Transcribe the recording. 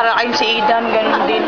para kayong si Aidan, ganun din.